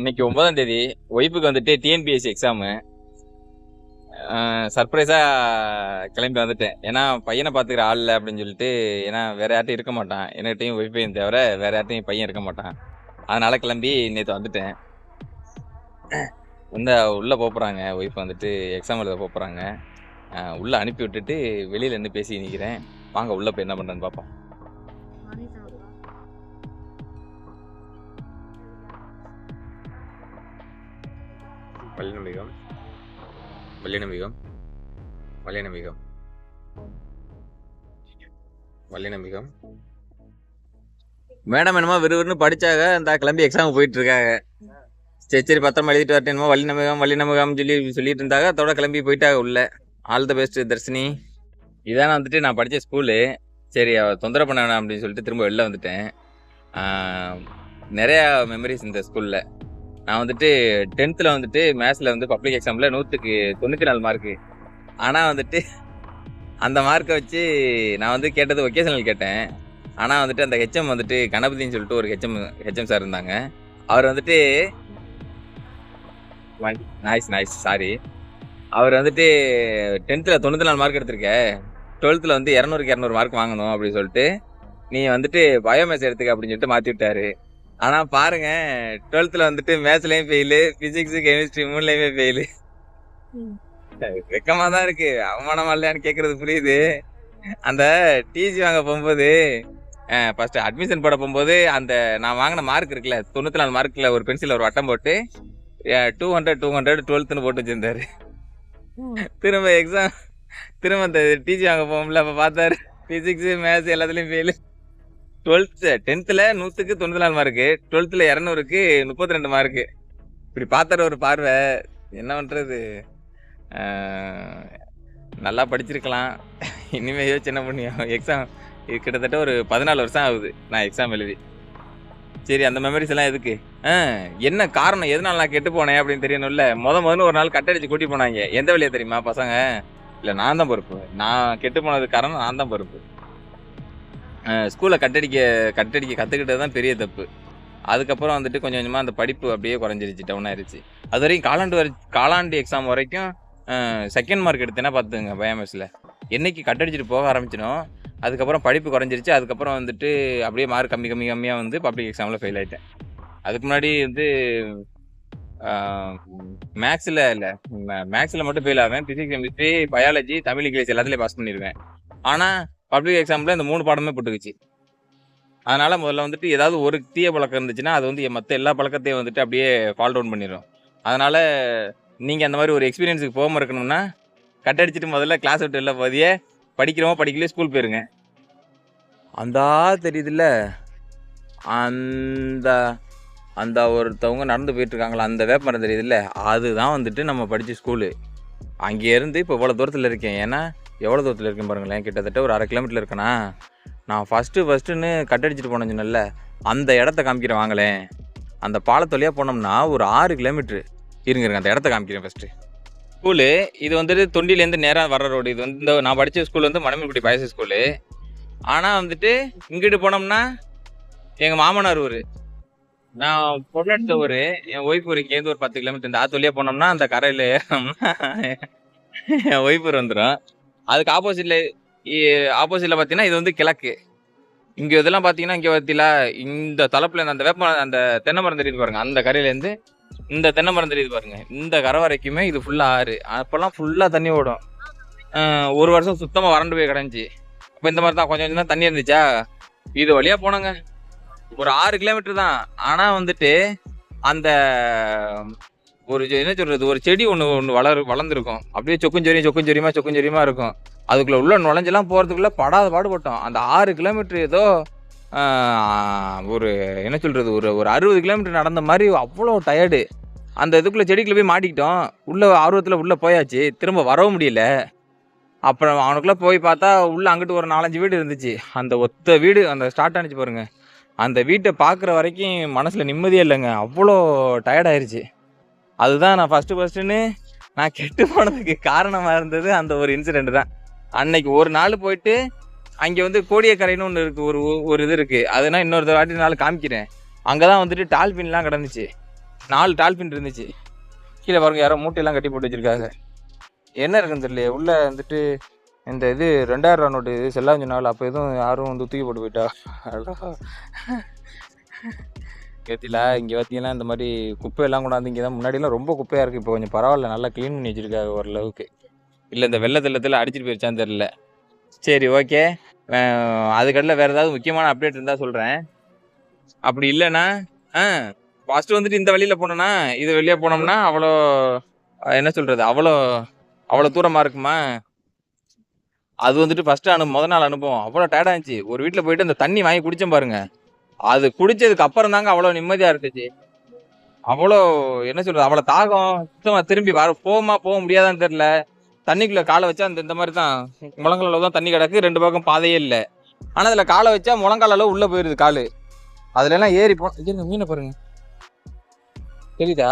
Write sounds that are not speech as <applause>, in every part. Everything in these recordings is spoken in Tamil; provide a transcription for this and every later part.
இன்னைக்கு ஒன்பதாம் தேதி ஒய்ஃபுக்கு வந்துட்டு டிஎன்பிஎஸ்சி எக்ஸாமு சர்ப்ரைஸாக கிளம்பி வந்துட்டேன். ஏன்னா பையனை பார்த்துக்கிற ஆள் இல்லை அப்படின்னு சொல்லிட்டு ஏன்னா வேற யார்ட்டையும் இருக்க மாட்டான். என்கிட்டையும் ஒய்ஃபையும் தவிர வேற யார்ட்டையும் பையன் இருக்க மாட்டான். அதனால கிளம்பி நேற்று வந்துட்டேன். வந்து உள்ளே போகிறாங்க ஒய்ஃப் வந்துட்டு எக்ஸாம் எழுத போகிறாங்க உள்ளே அனுப்பி விட்டுட்டு வெளியில் நின்று பேசி நிற்கிறேன் வாங்க உள்ளே போய் என்ன பண்ணுறேன்னு பார்ப்போம் வல்லினமிகம். வல்லினமிகம். வல்லினமிகம். வல்லினமிகம். மேடம் என்னமோ விறுவிறுன்னு படிச்சாக இந்த கிளம்பி எக்ஸாம் போயிட்டு இருக்காங்க சரி சரி பத்திரமா எழுதிட்டு வரட்டேன் என்னமோ வல்லினமிகம் வல்லினமிகம் சொல்லி சொல்லிட்டு இருந்தாங்க. அதோட கிளம்பி போயிட்டாங்க உள்ள. All the best Dharshini. இதான வந்துட்டு நான் படித்த ஸ்கூலு சரி அவள் தொந்தரவு பண்ண வேணாம் அப்படின்னு சொல்லிட்டு திரும்ப வெளில வந்துட்டேன். நிறையா மெமரிஸ் இந்த ஸ்கூலில் நான் வந்துட்டு டென்த்தில் வந்துட்டு மேத்ஸில் வந்து பப்ளிக் எக்ஸாமில் நூற்றுக்கு தொண்ணூற்றி நாலு மார்க்கு ஆனால் வந்துட்டு அந்த மார்க்கை வச்சு நான் வந்து கேட்டது ஒகேஷனல் கேட்டேன். ஆனால் வந்துட்டு அந்த ஹெச்எம் வந்துட்டு கணபதின்னு சொல்லிட்டு ஒரு ஹெச்எம் ஹெச்எம் சார் இருந்தாங்க. அவர் வந்துட்டு நாய்ஸ் நாய்ஸ் சாரி அவர் வந்துட்டு டென்த்தில் தொண்ணூற்றி நாலு மார்க் எடுத்திருக்க. டுவெல்த்தில் வந்து இரநூறுக்கு இரநூறு மார்க் வாங்கணும் அப்படின்னு சொல்லிட்டு நீ வந்துட்டு பயோமேஸ் எடுத்துக்க அப்படின்னு சொல்லிட்டு மாற்றி விட்டாரு. ஆனால் பாருங்க டுவெல்த்தில் வந்துட்டு மேத்ஸ்லேயும் ஃபெயிலு ஃபிசிக்ஸு கெமிஸ்ட்ரி மூணுலேயுமே ஃபெயிலு வெக்கமாக தான் இருக்கு. அவமானமா இல்லையான்னு கேட்குறது புரியுது. அந்த டிசி வாங்க போகும்போது ஃபர்ஸ்ட் அட்மிஷன் போட போகும்போது அந்த நான் வாங்கின மார்க் இருக்குல்ல தொண்ணூற்றி நாலு மார்க்கில் ஒரு பென்சில் ஒரு வட்டம் போட்டு டூ ஹண்ட்ரட் டூ ஹண்ட்ரட் டுவெல்த்துன்னு போட்டு வச்சிருந்தாரு. திரும்ப எக்ஸாம் திரும்ப அந்த டிசி வாங்க போகும்ல அப்போ பார்த்தாரு. ஃபிசிக்ஸு மேத்ஸ் எல்லாத்துலேயும் ஃபெயிலு டுவெல்த்து டென்த்தில் நூற்றுக்கு தொண்ணூற்றி நாலு மார்க்கு டுவெல்த்தில் இரநூறுக்கு முப்பத்தி ரெண்டு மார்க்கு இப்படி பார்த்துற ஒரு பார்வை என்ன பண்ணுறது நல்லா படிச்சிருக்கலாம். இனிமேல் யோசிச்சு என்ன பண்ணியும் எக்ஸாம் இது கிட்டத்தட்ட ஒரு பதினாலு வருஷம் ஆகுது நான் எக்ஸாம் எழுதி. சரி அந்த மெமரிஸ் எல்லாம் எதுக்கு? ஆ என்ன காரணம்? எதனால நான் கெட்டு போனேன் அப்படின்னு தெரியணும்ல. முத முதல்ல ஒரு நாள் கட்டடிச்சு கூட்டி போனாங்க. எந்த வழியாக தெரியுமா பசங்க? இல்லை நான் தான் பொறுப்பு. நான் கெட்டு போனது காரணம் நான் தான் பொறுப்பு. ஸ்கூலில் கட்டடிக்க கட்டடிக்க கற்றுக்கிட்டது தான் பெரிய தப்பு. அதுக்கப்புறம் வந்துட்டு கொஞ்சம் கொஞ்சமாக அந்த படிப்பு அப்படியே குறைஞ்சிருச்சு டவுன் ஆயிருச்சு. அது வரைக்கும் காலாண்டு வரை காலாண்டு எக்ஸாம் வரைக்கும் செகண்ட் மார்க் எடுத்தேன்னா பார்த்துங்க பயோமேஸில் என்னைக்கு கட்டடிச்சிட்டு போக ஆரம்பிச்சிடும் அதுக்கப்புறம் படிப்பு குறைஞ்சிருச்சு அதுக்கப்புறம் வந்துட்டு அப்படியே மார்க் கம்மி கம்மி கம்மியாக வந்து பப்ளிக் எக்ஸாமில் ஃபெயில் ஆயிட்டேன். அதுக்கு முன்னாடி வந்து மேக்ஸில் இல்லை மேக்ஸில் மட்டும் ஃபெயில் ஆவேன். Physics chemistry biology Tamil English எல்லாத்துலேயும் பாஸ் பண்ணிடுவேன் ஆனால் பப்ளிக் எக்ஸாமில் இந்த மூணு பாடமே போட்டுக்குச்சு அதனால் முதல்ல வந்துட்டு ஏதாவது ஒரு தீய பழக்கம் இருந்துச்சுன்னா அது வந்து மற்ற எல்லா பழக்கத்தையும் வந்துட்டு அப்படியே ஃபால் டவுன் பண்ணிடும் அதனால் நீங்கள் அந்த மாதிரி ஒரு எக்ஸ்பீரியன்ஸுக்கு போகாமல் இருக்கணும்னா கட் அடிச்சுட்டு முதல்ல கிளாஸ் விட்டு இல்லை போதியே படிக்கிறோமோ படிக்கலையோ ஸ்கூல் போயிருங்க. அந்தா தெரியுதுல்ல? அந்த அந்த ஒருத்தவங்க நடந்து போயிட்டுருக்காங்களா? அந்த வேப்பமரம் தெரியுதுல்ல? அதுதான் வந்துட்டு நம்ம படித்த ஸ்கூலு அங்கேருந்து இப்போ இவ்வளோ தூரத்தில் இருக்கேன். ஏன்னா எவ்வளோ தூரத்தில் இருக்கேன் பாருங்களேன்? கிட்டத்தட்ட ஒரு அரை கிலோமீட்டர் இருக்கேனா? நான் ஃபஸ்ட்டு ஃபஸ்ட்டுன்னு கட்டடிச்சிட்டு போனேன் சொன்னேன்ல. அந்த இடத்த காமிக்கிறேன் வாங்களேன். அந்த பாலத்து வழியாக போனோம்னா ஒரு ஆறு கிலோமீட்ரு இருங்க இருங்க அந்த இடத்த காமிக்கிறேன் ஃபஸ்ட்டு ஸ்கூலு இது வந்துட்டு தொண்டிலேருந்து நேராக வர ரோடு இது வந்து இந்த நான் படித்த ஸ்கூல் வந்து மணமல்குடி பாயச ஸ்கூலு ஆனால் வந்துட்டு இங்கிட்டு போனோம்னா எங்கள் மாமனார் ஊர். நான் பொருளெடுத்த ஊர். என் ஒய்ஃப் ஊர் இங்கேருந்து ஒரு பத்து கிலோமீட்டர். இந்த ஆத்து வழியாக போனோம்னா அந்த கரையில் என் ஒய்ஃப் ஊர் வந்துடும் அதுக்கு ஆப்போசிட்டில் ஆப்போசிட்டில் பார்த்தீங்கன்னா இது வந்து கிழக்கு. இங்கே இதெல்லாம் பார்த்தீங்கன்னா இங்கே பார்த்தீங்களா இந்த தலைப்பில் அந்த வேப்ப அந்த தென்னை மரம் தெரியுது பாருங்க அந்த கரையிலேருந்து இந்த தென்னை மரம் தெரியுது பாருங்க. இந்த கரை வரைக்குமே இது ஃபுல்லாக ஆறு. அப்போல்லாம் ஃபுல்லாக தண்ணி ஓடும். ஒரு வருஷம் சுத்தமாக வறண்டு போய் கிடந்துச்சு அப்போ இந்த மாதிரி தான் கொஞ்சம் கொஞ்சம் தான் தண்ணி இருந்துச்சா? இது வழியாக போனோங்க. ஒரு ஆறு கிலோமீட்டர் தான். ஆனால் வந்துட்டு அந்த ஒரு செ- என்ன சொல்கிறது ஒரு செடி ஒன்று ஒன்று வளர் வளர்ந்துருக்கும். அப்படியே சொக்குஞ்சொரியும் சொக்குஞ்சொரியுமா சொக்குஞ்சொரியுமா இருக்கும். அதுக்குள்ளே உள்ள நுழைஞ்செல்லாம் போகிறதுக்குள்ளே படாத பாடுபட்டோம். அந்த ஆறு கிலோமீட்டர் ஏதோ ஒரு என்ன சொல்கிறது ஒரு ஒரு அறுபது கிலோமீட்டர் நடந்த மாதிரி அவ்வளோ டயர்டு. அந்த இதுக்குள்ளே செடிக்குள்ளே போய் மாட்டிக்கிட்டோம். உள்ள ஆர்வத்தில் உள்ளே போயாச்சு. திரும்ப வரவும் முடியல. அப்புறம் அவனுக்குள்ளே போய் பார்த்தா உள்ளே அங்கிட்டு ஒரு நாலஞ்சு வீடு இருந்துச்சு. அந்த ஒத்த வீடு அந்த ஸ்டார்ட் ஆனிச்சு பாருங்கள் அந்த வீட்டை பார்க்குற வரைக்கும் மனசில் நிம்மதியே இல்லைங்க. அவ்வளோ டயர்டாயிருச்சு. அதுதான் நான் ஃபஸ்ட்டு ஃபஸ்ட்டுன்னு நான் கெட்டு போனதுக்கு காரணமாக இருந்தது அந்த ஒரு இன்சிடெண்ட் தான். அன்னைக்கு ஒரு நாள் போயிட்டு அங்கே வந்து கோடியக்கரைன்னு ஒன்று இருக்குது ஒரு ஒரு இது இருக்குது அதுனா இன்னொரு வாட்டி நாள் காமிக்கிறேன். அங்கே தான் வந்துட்டு டால்பின்லாம் கிடந்துச்சு. நாலு டால்பின் இருந்துச்சு. கீழே பாருங்க யாரோ மூட்டையெல்லாம் கட்டி போட்டு வச்சுருக்காங்க. என்ன இருக்குன்னு தெரியல உள்ளே வந்துட்டு இந்த இது ரெண்டாயிரம் ரூபா நோட்டு இது செல்லாம அப்போ எதுவும் யாரும் வந்து தூக்கி போட்டு போயிட்டா? கேத்தில இங்கே பார்த்தீங்கன்னா இந்த மாதிரி குப்பையெல்லாம் கொண்டாந்து இங்கே தான் முன்னாடிலாம் ரொம்ப குப்பையாக இருக்குது இப்போ கொஞ்சம் பரவாயில்ல நல்லா க்ளீன் பண்ணி வச்சிருக்காங்க ஓரளவுக்கு. இல்லை இந்த வெள்ளை வெள்ளத்தில் அடிச்சிட்டு போயிருச்சான்னு தெரில சரி ஓகே அதுக்கடல வேறு ஏதாவது முக்கியமான அப்டேட் இருந்தால் சொல்கிறேன் அப்படி இல்லைன்னா ஆ ஃபஸ்ட்டு வந்துட்டு இந்த வழியில் போனோன்னா இது வெளியே போனோம்னா அவ்வளோ என்ன சொல்கிறது அவ்வளோ அவ்வளோ தூரமாக இருக்குமா? அது வந்துட்டு ஃபஸ்ட்டு அனு முத நாள் அனுபவம். அவ்வளோ டயர்டாக இருந்துச்சு. ஒரு வீட்டில் போயிட்டு அந்த தண்ணி வாங்கி குடித்தோம் பாருங்கள் அது குடிச்சதுக்கு அப்புறம் தாங்க அவ்வளோ நிம்மதியாக இருந்துச்சு. அவ்வளோ என்ன சொல்கிறது அவ்வளோ தாகம் சுத்தமாக திரும்பி வர போமா போக முடியாதான்னு தெரில தண்ணிக்குள்ளே காலை வச்சா அந்த இந்த மாதிரி தான் முழங்கால் அளவு தான் தண்ணி கிடக்கு ரெண்டு பக்கம் பாதையே இல்லை. ஆனால் அதில் காலை வச்சா முழங்கால் அளவு உள்ளே போயிடுது கால். அதுல எல்லாம் ஏறி போ இருங்க மீனை பாருங்க. தெரியுதா?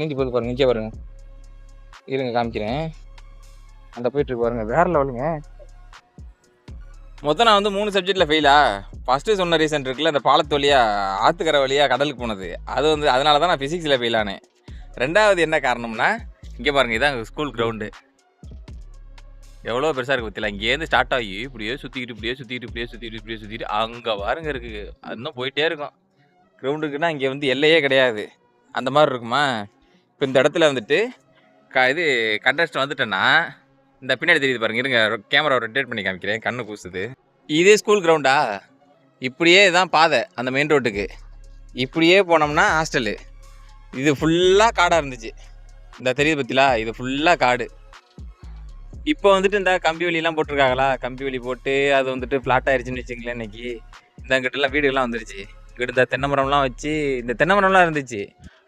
நீந்தி போது பாருங்க இங்கே பாருங்க. இருங்க காமிக்கிறேன். அந்த போயிட்டு இருக்கு பாருங்க வேற லெவலுங்க மொத்தம் நான் வந்து மூணு சப்ஜெக்டில் ஃபெயிலா ஃபஸ்ட்டு சொன்ன ரீசன் இருக்குல்ல அந்த பாலத்து வழியாக ஆத்துக்கரை வழியா கடலுக்கு போனது. அது வந்து அதனால தான் நான் ஃபிசிக்ஸில் ஃபெயிலானேன் ரெண்டாவது என்ன காரணம்னா இங்கே பாருங்கள் இதான் ஸ்கூல் கிரவுண்டு எவ்வளோ பெருசாக இருக்குது பத்தில இங்கேருந்து ஸ்டார்ட் ஆகி இப்படியே சுற்றிக்கிட்டு இப்படியே சுற்றிக்கிட்டு இப்படியே சுற்றிட்டு இப்படியே சுற்றிட்டு அங்கே பாருங்க இருக்குது இன்னும் போயிட்டே இருக்கும். கிரவுண்டுக்குன்னா இங்கே வந்து எல்லையே கிடையாது. அந்த மாதிரி இருக்குமா? இப்போ இந்த இடத்துல வந்துட்டு க இது கண்டஸ்ட் வந்துட்டேன்னா இந்த பின்னாடி தெரியுது பாருங்க இருங்க கேமரா ரொட்டேட் பண்ணி காமிக்கிறேன் கண்ணு கூசுது இதே ஸ்கூல் கிரவுண்டா இப்படியே தான் பாதை அந்த மெயின் ரோட்டுக்கு இப்படியே போனோம்னா ஹாஸ்டலு இது ஃபுல்லாக காடாக இருந்துச்சு. இந்த தெரியுது பற்றிலா இது ஃபுல்லாக காடு. இப்போ வந்துட்டு இந்த கம்பி வேலியெல்லாம் போட்டிருக்காங்களா? கம்பி வேலி போட்டு அது வந்துட்டு ஃப்ளாட் ஆயிடுச்சுன்னு வச்சுங்களேன் இன்னைக்கு. இந்த அங்கிட்டலாம் வீடுகள்லாம் வந்துருச்சு. இங்கிட்ட இந்த தென்னை மரம்லாம் வச்சு இந்த தென்னை மரம்லாம் இருந்துச்சு.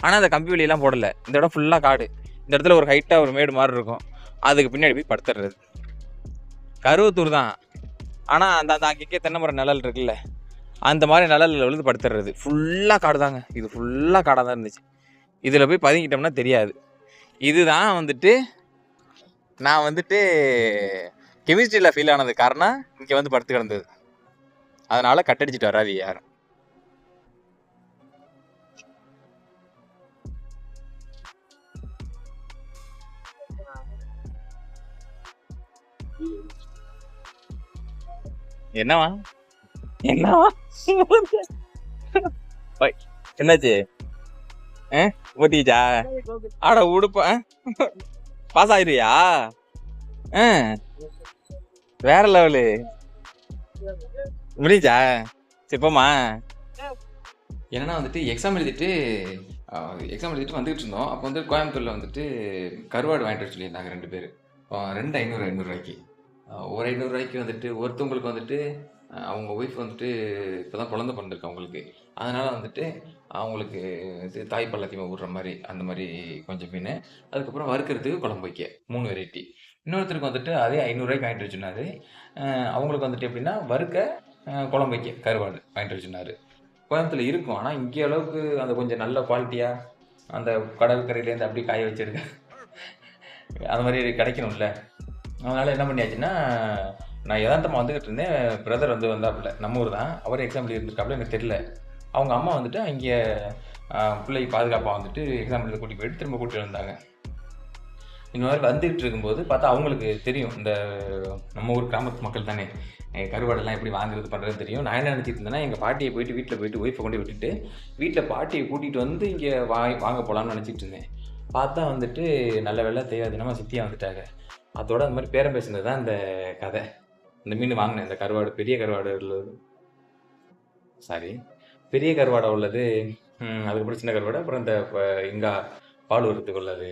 ஆனால் அந்த கம்பி வேலியெல்லாம் போடலை. இந்த இடம் ஃபுல்லாக காடு. இந்த இடத்துல ஒரு ஹைட்டாக ஒரு மேடு மாதிரி இருக்கும். அதுக்கு பின்னாடி போய் படுத்துடுறது கருவத்தூர் தான். ஆனால் அந்த அந்த அங்கே தென்னை மரம் நிழல் இருக்குல்ல. அந்த மாதிரி நிழலில் விழுந்து படுத்துடுறது ஃபுல்லாக காடு தாங்க இது ஃபுல்லாக காடாக தான் இருந்துச்சு. இதில் போய் பதுங்கிட்டோம்னா தெரியாது. இதுதான் வந்துட்டு நான் வந்துட்டு கெமிஸ்ட்ரியில் ஃபெயில் ஆனது. காரணம் இங்கே வந்து படுத்து கிடந்தது. அதனால் கட்டடிச்சிட்டு வராது யாரும். என்னவா? என்னவா? <laughs> ஓய், என்னாச்சு? ஆ ஆட உடுப்ப. பாஸ் ஆயிருவியா? ஆ வேற லெவலு முடிஞ்சா சரி போமா என்னன்னா வந்துட்டு எக்ஸாம் எழுதிட்டு எக்ஸாம் எழுதிட்டு வந்துட்டு இருந்தோம். அப்போ வந்து கோயம்புத்தூரில் வந்துட்டு கருவாடு வாங்கிட்டு வர சொல்லியிருந்தாங்க ரெண்டு பேர். ரெண்டு ஐநூறு ஐநூறுரூவாய்க்கு ஒரு ஐநூறுரூவாய்க்கு வந்துட்டு ஒருத்தவங்களுக்கு வந்துட்டு அவங்க ஒய்ஃப் வந்துட்டு இப்போ தான் குழந்த பிறந்திருக்கு அவங்களுக்கு. அதனால் வந்துட்டு அவங்களுக்கு இது தாய் பள்ளத்தியமாக விடுற மாதிரி அந்த மாதிரி கொஞ்சம் மீன். அதுக்கப்புறம் வறுக்கிறதுக்கு குழம்பு வைக்க மூணு வெரைட்டி இன்னொருத்தருக்கு வந்துட்டு அதே ஐநூறுரூவாய்க்கு வாங்கிட்டு வச்சுனாரு அவங்களுக்கு வந்துட்டு எப்படின்னா வறுக்க குழம்பு வைக்க கருவாடு வாங்கிட்டு வச்சுனாரு கோயம்புத்தூர்ல இருக்கும் ஆனால் இங்கே அளவுக்கு அந்த கொஞ்சம் நல்ல குவாலிட்டியாக அந்த கடற்கரையிலேருந்து அப்படியே காய வச்சிருக்க அந்த மாதிரி கிடைக்கணும்ல. அதனால் என்ன பண்ணியாச்சுன்னா நான் யதார்த்தமாக வந்துக்கிட்டு இருந்தேன். பிரதர் வந்து வந்தாப்புல. நம்ம ஊர் தான். அவர் எக்ஸாம் இருந்திருக்காப்புல எனக்கு தெரியல. அவங்க அம்மா வந்துட்டு அங்கே பிள்ளைக்கு பாதுகாப்பாக வந்துட்டு எக்ஸாம் எழுத கூட்டிட்டு போயிட்டு திரும்ப கூட்டிகிட்டு வந்தாங்க. இந்த மாதிரி வந்துகிட்டு இருக்கும்போது பார்த்தா அவங்களுக்கு தெரியும். இந்த நம்ம ஊர் கிராமத்து மக்கள் தானே. கருவாடெல்லாம் எப்படி வாங்குறது பண்ணுறது தெரியும். நான் என்ன நினச்சிட்டு இருந்தேன்னா எங்கள் பாட்டியை போயிட்டு வீட்டில் போயிட்டு ஒய்ஃபை கொண்டு விட்டுட்டு வீட்டில் பாட்டியை கூட்டிகிட்டு வந்து இங்கே வா வாங்க போகலான்னு நினச்சிட்டு இருந்தேன். பார்த்தா வந்துட்டு நல்ல வேலை தெய்வாதீனமாக தினமாக சித்தியாக வந்துட்டாங்க. அதோட அந்த மாதிரி பேரம் பேசுனது தான் இந்த கதை. இந்த மீன் வாங்கினேன் இந்த கருவாடு பெரிய கருவாடு உள்ளது. சாரி பெரிய கருவாடை உள்ளது. அதுக்கப்புறம் சின்ன கருவாடு அப்புறம் இந்த இப்போ இங்கா பால் உரத்துக்கு உள்ளது.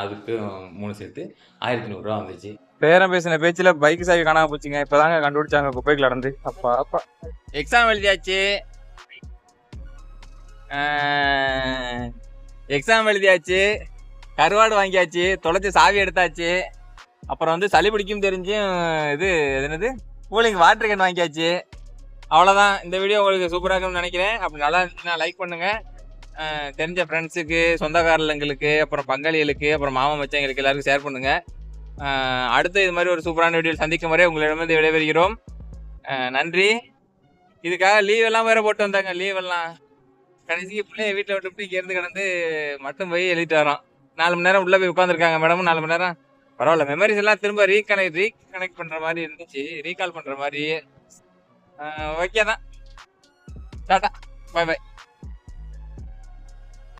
அதுக்கு மூணு சேர்த்து ஆயிரத்தி நூறுரூவா வந்துச்சு. பேரம் பேசின பேச்சில் பைக் சாவி காணாம போச்சுங்க. இப்போதாங்க கண்டுபிடிச்சாங்க. குப்பைக்கு நடந்து அப்பா அப்பா. எக்ஸாம் எழுதியாச்சு. எக்ஸாம் எழுதியாச்சு கருவாடு வாங்கியாச்சு தொலைச்சி சாவி எடுத்தாச்சு. அப்புறம் வந்து சளி பிடிக்கும் தெரிஞ்சும் இது என்னது? கூலிங் வாட்டர் கேன் வாங்கியாச்சு. அவ்வளோதான் இந்த வீடியோ உங்களுக்கு சூப்பராக இருக்கும்னு நினைக்கிறேன். அப்படி நல்லா இருந்துச்சுன்னா லைக் பண்ணுங்கள் தெரிஞ்ச ஃப்ரெண்ட்ஸுக்கு சொந்தக்காரங்களுக்கு அப்புறம் பங்காளிகளுக்கு அப்புறம் மாமா மச்சங்களுக்கு எல்லாருக்கும் ஷேர் பண்ணுங்கள் அடுத்து இது மாதிரி ஒரு சூப்பரான வீடியோ சந்திக்கும் வரை உங்களிடமிருந்து விடைபெறுகிறோம். நன்றி. இதுக்காக லீவ் எல்லாம் வேறு போட்டு வந்தாங்க. லீவ் எல்லாம். கடைசிக்கு பிள்ளைய வீட்டில் விட்டுவிட்டு இங்கே இருந்து கிடந்து மட்டும் போய் எழுதிட்டு வரோம் நாலு மணி நேரம் உள்ளே போய் உட்காந்துருக்காங்க மேடமும் நாலு மணி நேரம் பரவாயில்ல. மெமரிஸ் எல்லாம் திரும்ப ரீகனெக்ட் ரீகனெக்ட் பண்ணுற மாதிரி இருந்துச்சு. ரீகால் பண்ணுற மாதிரி. ஓகே தான். Tata bye by